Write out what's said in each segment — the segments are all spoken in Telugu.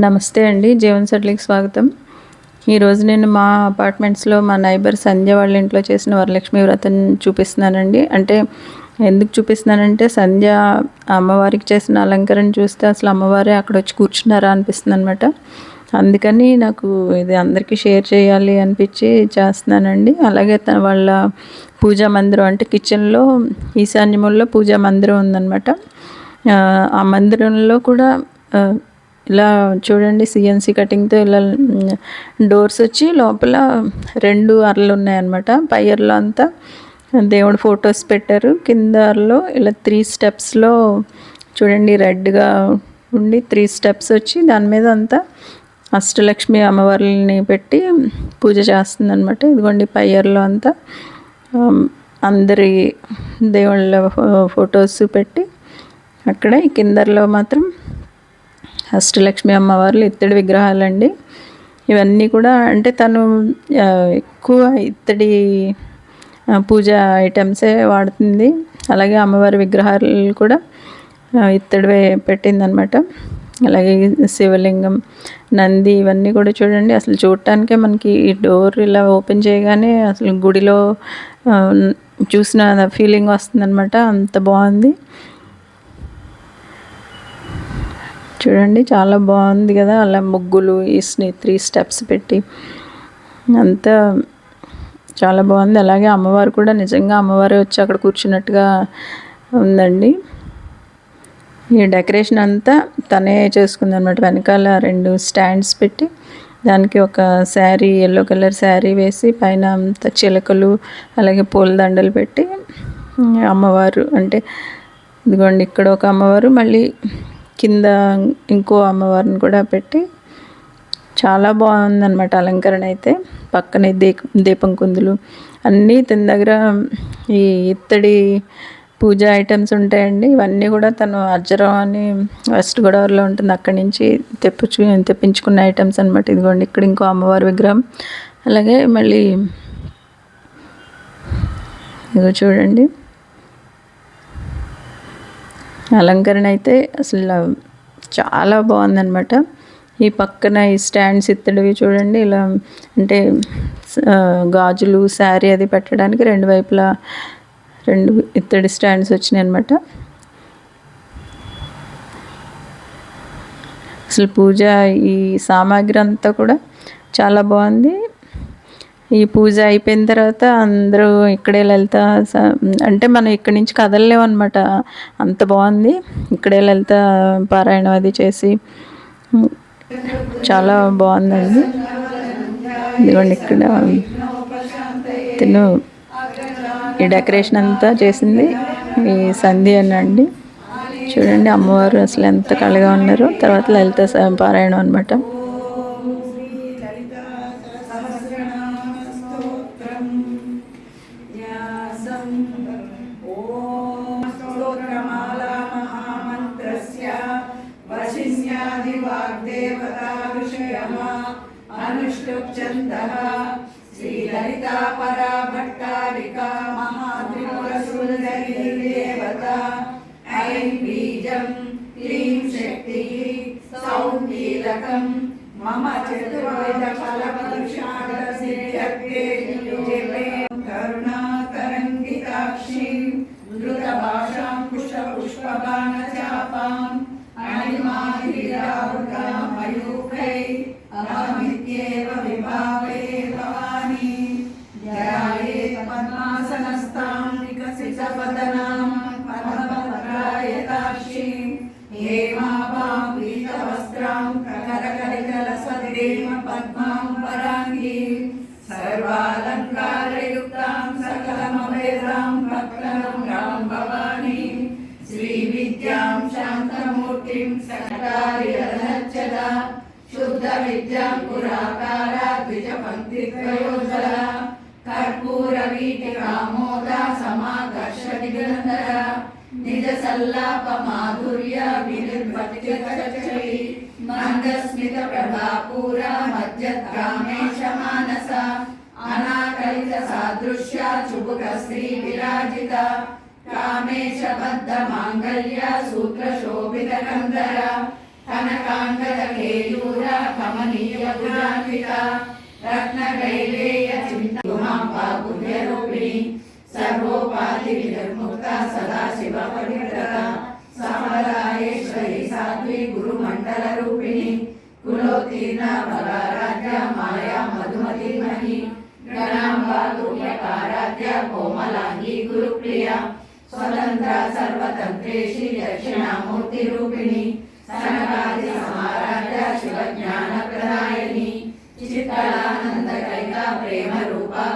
నమస్తే అండి జీవన్ సెట్లికి స్వాగతం. ఈరోజు నేను మా అపార్ట్మెంట్స్లో మా నైబర్ సంధ్య వాళ్ళ ఇంట్లో చేసిన వరలక్ష్మి వ్రతం చూపిస్తున్నానండి. అంటే ఎందుకు చూపిస్తున్నానంటే సంధ్య అమ్మవారికి చేసిన అలంకరణ చూస్తే అసలు అమ్మవారే అక్కడ వచ్చి కూర్చున్నారా అనిపిస్తుంది అనమాట అందుకని నాకు ఇది అందరికీ షేర్ చేయాలి అనిపించి చేస్తున్నానండి. అలాగే తన వాళ్ళ పూజా మందిరం అంటే కిచెన్లో ఈశాన్యముల్లో పూజా మందిరం ఉందన్నమాట. ఆ మందిరంలో కూడా ఇలా చూడండి సిఎన్సి కటింగ్తో ఇలా డోర్స్ వచ్చి లోపల రెండు అరలు ఉన్నాయన్నమాట. పై అరలో అంతా దేవుడు ఫొటోస్ పెట్టారు. కింద అరలో ఇలా త్రీ స్టెప్స్లో చూడండి రెడ్గా ఉండి త్రీ స్టెప్స్ వచ్చి దాని మీద అంతా అష్టలక్ష్మి అమ్మవారిని పెట్టి పూజ చేస్తుందనమాట ఇదిగోండి పై అరలో అంతా అందరి దేవుళ్ళ ఫొటోస్ పెట్టి అక్కడ కిందర్లో మాత్రం అష్టలక్ష్మి అమ్మవార్లు ఇత్తడి విగ్రహాలండి. ఇవన్నీ కూడా అంటే తను ఎక్కువ ఇత్తడి పూజ ఐటమ్సే వాడుతుంది. అలాగే అమ్మవారి విగ్రహాలు కూడా ఇత్తడివే పెట్టిందనమాట. అలాగే శివలింగం నంది ఇవన్నీ కూడా చూడండి. అసలు చూడటానికే మనకి ఈ డోర్ ఇలా ఓపెన్ చేయగానే అసలు గుడిలో చూసిన ఫీలింగ్ వస్తుందన్నమాట అంత బాగుంది. చూడండి చాలా బాగుంది కదా. అలా ముగ్గులు ఈ త్రీ స్టెప్స్ పెట్టి. అంతా చాలా బాగుంది. అలాగే అమ్మవారు కూడా నిజంగా అమ్మవారు వచ్చి అక్కడ కూర్చున్నట్టుగా ఉందండి. ఈ డెకరేషన్ అంతా తనే చేసుకుంది అనమాట వెనకాల రెండు స్టాండ్స్ పెట్టి దానికి ఒక శారీ ఎల్లో కలర్ శారీ వేసి పైన అంత చిలకలు అలాగే పూల దండలు పెట్టి అమ్మవారు అంటే ఇదిగోండి ఇక్కడ ఒక అమ్మవారు మళ్ళీ కింద ఇంకో అమ్మవారిని కూడా పెట్టి చాలా బాగుందన్నమాట అలంకరణ అయితే. పక్కనే దీప దీపం కుందులు అన్నీ తన దగ్గర ఈ ఇత్తడి పూజ ఐటమ్స్ ఉంటాయండి. ఇవన్నీ కూడా తను అర్జరం అని వెస్ట్ గోదావరిలో ఉంటుంది. అక్కడి నుంచి తెప్పించు తెప్పించుకున్న ఐటమ్స్ అనమాట ఇదిగోండి. ఇక్కడ ఇంకో అమ్మవారి విగ్రహం. అలాగే మళ్ళీ ఇదిగో చూడండి. అలంకరణ అయితే అసలు చాలా బాగుందనమాట ఈ పక్కన ఈ స్టాండ్స్ ఇత్తడివి చూడండి ఇలా అంటే గాజులు శారీ అది పెట్టడానికి రెండు వైపులా రెండు ఇత్తడి స్టాండ్స్ వచ్చినాయి అనమాట అసలు పూజ ఈ సామాగ్రి అంతా కూడా చాలా బాగుంది. ఈ పూజ అయిపోయిన తర్వాత అందరూ ఇక్కడే లలిత అంటే మనం ఇక్కడి నుంచి కదలలేము అనమాట అంత బాగుంది. ఇక్కడే లలిత పారాయణం అది చేసి చాలా బాగుందండి. ఇదిగోండి ఇక్కడ తిను ఈ డెకరేషన్ అంతా చేసింది. ఈ సంధి అనండి చూడండి అమ్మవారు అసలు ఎంత కళగా ఉన్నారు. తర్వాత లలిత పారాయణం అనమాట अनुष्टुप्छन्दः श्रीललिता परा भट्टारिका महात्रिपुरसुन्दरी देवता ऐं बीजं क्लीं शक्तिः सौन्दीलकं मम चतुर्विधफलपुरुषार्थसिद्ध्यर्थे अहमित्येव विभावे भवानी ध्यायेत् पद्मासनस्तां विकसितवदनां पद्मपत्रायताक्षीं हेमाभां पीतवस्त्रां करकलिकलसद्रेम पद्मां पराङ्गीं सर्वालङ्कारयुक्तां सकलमभेदां भक्तनं रां भवानीं श्रीविद्यां शान्तमूर्तिं శుద్ధ విద్యాంకురాకార ద్విజ పంక్తి త్రయోదర కర్పూర వీటి రామోద సమాకర్ష నిగంధర నిజ సల్లాప మాధుర్య వినిర్భక్తి మందస్మిత ప్రభాపూర మధ్యగ్రామేశ మానస అనాకలిత సాదృశ్య చుబుక శ్రీ విరాజిత కామేశ బద్ధ మాంగళ్య సూత్ర శోభిత కందర వినిర్ముక్త సదాశివ పరిగ్రత సమరాయేశ్వరి సాధ్వి గురుమండల రూపిణి కులోత్తీర్ణ బలారాధ్య మాయా మధుమతి మణి గణాంబా దుర్యకారాధ్య కోమలాంగి గురుప్రియ స్వతంత్ర సర్వతంత్రేషి దక్షిణామూర్తి రూపిణి సనకాది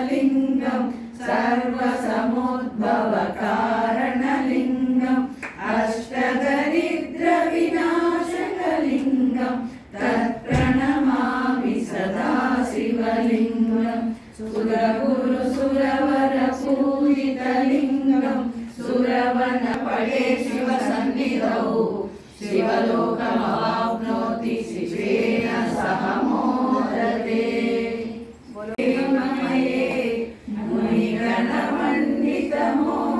పరివేష్టిత లింగం సర్వసముద్భవ కారణలింగం అష్టదరిద్ర వినాశక లింగం తత్ప్రణమామి సదా శివలింగం సురగురు సురవర పూజిత amor.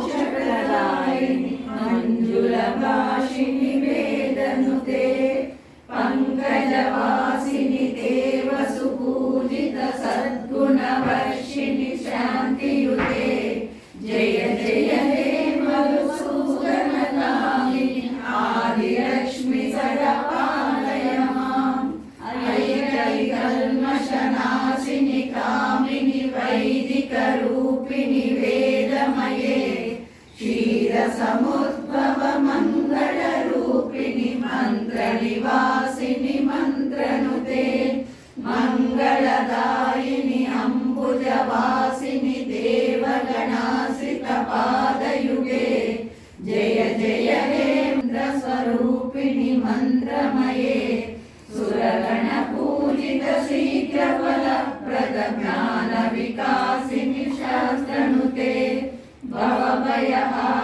Yeah.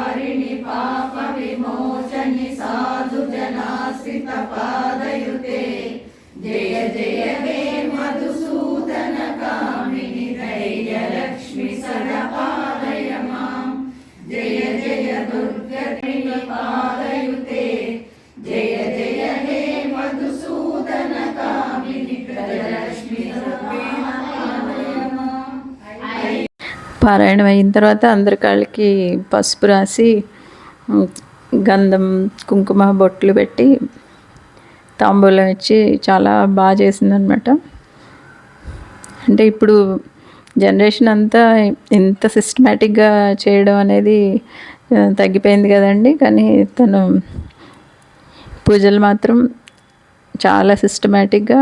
పారాయణం అయిన తర్వాత అందరి కాళ్ళకి పసుపు రాసి గంధం కుంకుమ బొట్లు పెట్టి తాంబూలం ఇచ్చి చాలా బాగా చేసిందనమాట అంటే ఇప్పుడు జనరేషన్ అంతా ఇంత సిస్టమేటిక్గా చేయడం అనేది తగ్గిపోయింది కదండి. కానీ తను పూజలు మాత్రం చాలా సిస్టమేటిక్గా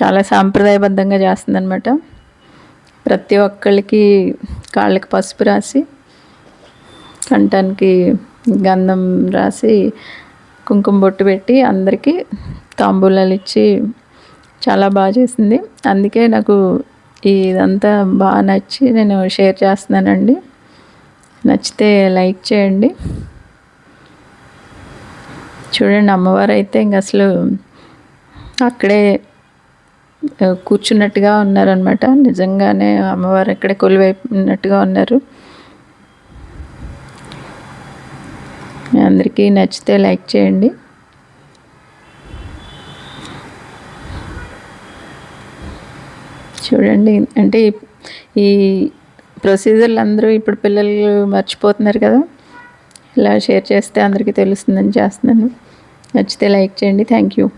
చాలా సాంప్రదాయబద్ధంగా చేస్తుందనమాట ప్రతి ఒక్కళ్ళకి కాళ్ళకి పసుపు రాసి కంఠానికి గంధం రాసి కుంకుమ బొట్టు పెట్టి అందరికీ తాంబూలాలు ఇచ్చి చాలా బాగా చేసింది. అందుకే నాకు ఇదంతా బాగా నచ్చి నేను షేర్ చేస్తున్నానండి. నచ్చితే లైక్ చేయండి. చూడండి అమ్మవారు అయితే ఇంక అసలు అక్కడే కూర్చున్నట్టుగా ఉన్నారనమాట నిజంగానే అమ్మవారు అక్కడే కొలువైపోయినట్టుగా ఉన్నారు. అందరికీ నచ్చితే లైక్ చేయండి. చూడండి అంటే ఈ ప్రొసీజర్లు అందరూ ఇప్పుడు పిల్లలు మర్చిపోతున్నారు కదా. ఇలా షేర్ చేస్తే అందరికీ తెలుస్తుందని చేస్తున్నాను. నచ్చితే లైక్ చేయండి. Thank you.